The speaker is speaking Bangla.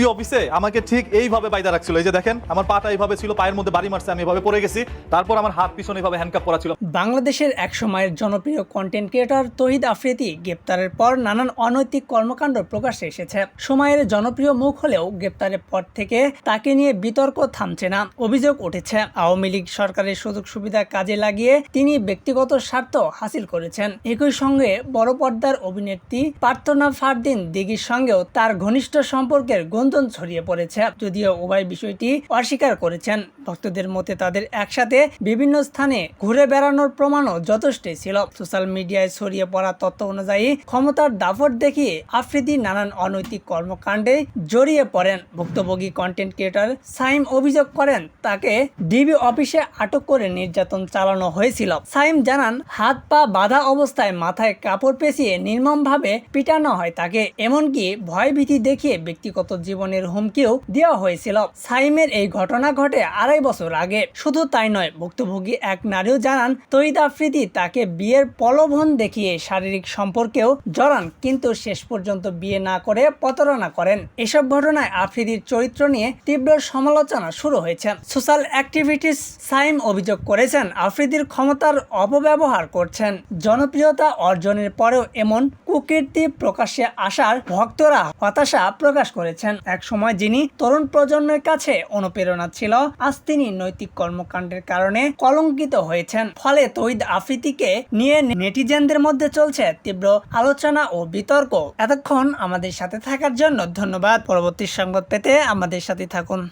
এই অফিসে আমাকে ঠিক এইভাবে বাইদা রাখছিল। এই যে দেখেন, আমার পাটা এইভাবে ছিল, পায়ের মধ্যে বাড়ি মারছে, আমি এভাবে পড়ে গেছি। তারপর আমার হাত পিছনে এইভাবে হ্যান্ডকাপ করা ছিল। বাংলাদেশের এক সময়ের জনপ্রিয় কন্টেন্ট ক্রিয়েটর তহিদ আফ্রিদি গ্রেপ্তারের পর নানান অনৈতিক কর্মকাণ্ড প্রকাশ্যে এসেছে। সময়ের জনপ্রিয় মুখ হলেও গ্রেপ্তারের পর থেকে তাকে নিয়ে বিতর্ক থামছে না, অভিযোগ উঠেছে। আওয়ামী লীগ সরকারের সুযোগ সুবিধা কাজে লাগিয়ে তিনি ব্যক্তিগত স্বার্থ হাসিল করেছেন। একই সঙ্গে বড় পর্দার অভিনেত্রী প্রার্থনা ফারদিন দিঘির সঙ্গেও তার ঘনিষ্ঠ সম্পর্কের গুঞ্জন ছড়িয়ে পড়েছে। যদিও উভয় বিষয়টি অস্বীকার করেছেন। ভক্তদের মতে তাদের একসাথে বিভিন্ন স্থানে ঘুরে বেড়ানোর প্রমাণও যথেষ্টই ছিল। সোশ্যাল মিডিয়ায় ছড়িয়ে পড়া তথ্য অনুযায়ী ক্ষমতার দাফট দেখিয়ে আফ্রিদি নানান অনৈতিক কর্মকাণ্ডে জড়িয়ে পড়েন। ভুক্তভোগী কন্টেন্ট ক্রিয়েটর সাইম অভিযোগ করেন, তাকে ডিবি অফিসে আটক করে নির্যাতন চালানো হয়েছিল। সাইম জানান, হাত পা বাঁধা অবস্থায় মাথায় কাপড় পেঁচিয়ে নির্মমভাবে পিটানো হয় তাকে। এমনকি ভয়ভীতি দেখিয়ে ব্যক্তিগত জীবনের হুমকিও দেওয়া হয়েছিল। সাইমের এই ঘটনা ঘটে আড়াই বছর আগে। শুধু তাই নয়, ভুক্তভোগী এক নারীও জানান তৈদ আফ্রিদি তাকে বিয়ের প্রলোভন দেখিয়ে শারীরিক সম্পর্কেও জড়ান, কিন্তু শেষ পর্যন্ত বিয়ে না করে প্রতারণা করেন। এসব ঘটনায় আফ্রিদির চরিত্র নিয়ে তীব্র সমালোচনা শুরু হয়েছে। সোশ্যাল অ্যাক্টিভিটিস সাইম অভিযোগ করেছেন, আফ্রিদির ক্ষমতার অপব্যবহার করছেন। জনপ্রিয়তা অর্জনের পরেও এমন কুকীর্তি প্রকাশ্যে আসার ভক্তরা হতাশা প্রকাশ করেছেন। এক সময় যিনি তরুণ প্রজন্মের কাছে অনুপ্রেরণা ছিল, আজ তিনি নৈতিক কর্মকাণ্ডের কারণে কলঙ্কিত হয়েছেন। ফলে তৈদ আফ্রিদিকে নিয়ে নেটিজেনদের মধ্যে চলছে তীব্র আলোচনা ও বিতর্ক। এতক্ষণ আমাদের সাথে থাকার জন্য ধন্যবাদ। পরবর্তী সংবাদ পেতে আমাদের সাথে থাকুন।